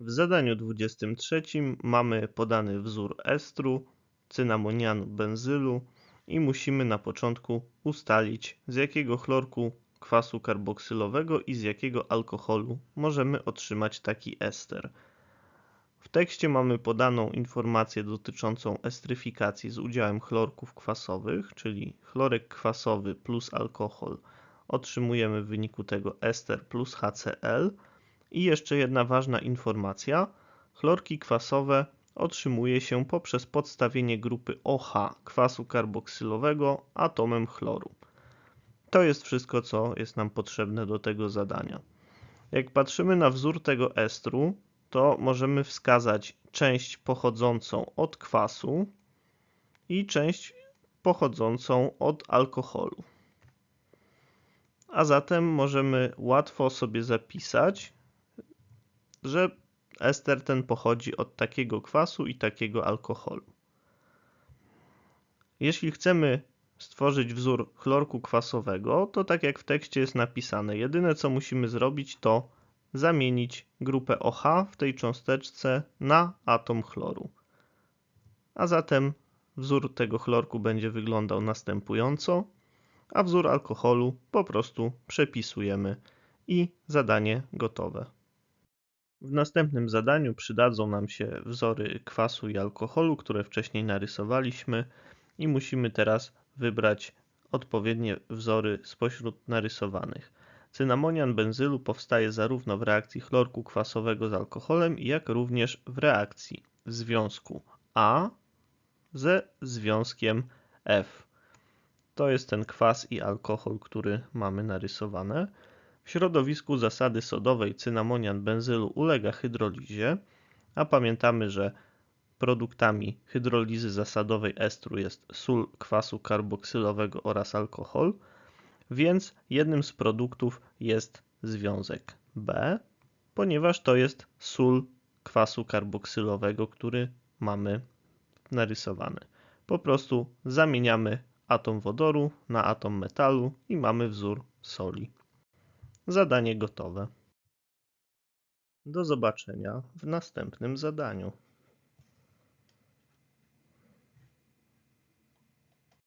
W zadaniu 23 mamy podany wzór estru, cynamonianu benzylu i musimy na początku ustalić z jakiego chlorku kwasu karboksylowego i z jakiego alkoholu możemy otrzymać taki ester. W tekście mamy podaną informację dotyczącą estryfikacji z udziałem chlorków kwasowych, czyli chlorek kwasowy plus alkohol otrzymujemy w wyniku tego ester plus HCl. I jeszcze jedna ważna informacja. Chlorki kwasowe otrzymuje się poprzez podstawienie grupy OH kwasu karboksylowego atomem chloru. To jest wszystko, co jest nam potrzebne do tego zadania. Jak patrzymy na wzór tego estru, to możemy wskazać część pochodzącą od kwasu i część pochodzącą od alkoholu. A zatem możemy łatwo sobie zapisać, że ester ten pochodzi od takiego kwasu i takiego alkoholu. Jeśli chcemy stworzyć wzór chlorku kwasowego, to tak jak w tekście jest napisane, jedyne co musimy zrobić to zamienić grupę OH w tej cząsteczce na atom chloru. A zatem wzór tego chlorku będzie wyglądał następująco, a wzór alkoholu po prostu przepisujemy i zadanie gotowe. W następnym zadaniu przydadzą nam się wzory kwasu i alkoholu, które wcześniej narysowaliśmy i musimy teraz wybrać odpowiednie wzory spośród narysowanych. Cynamonian benzylu powstaje zarówno w reakcji chlorku kwasowego z alkoholem, jak również w reakcji związku A ze związkiem F. To jest ten kwas i alkohol, który mamy narysowane. W środowisku zasady sodowej cynamonian benzylu ulega hydrolizie, a pamiętamy, że produktami hydrolizy zasadowej estru jest sól kwasu karboksylowego oraz alkohol, więc jednym z produktów jest związek B, ponieważ to jest sól kwasu karboksylowego, który mamy narysowany. Po prostu zamieniamy atom wodoru na atom metalu i mamy wzór soli. Zadanie gotowe. Do zobaczenia w następnym zadaniu.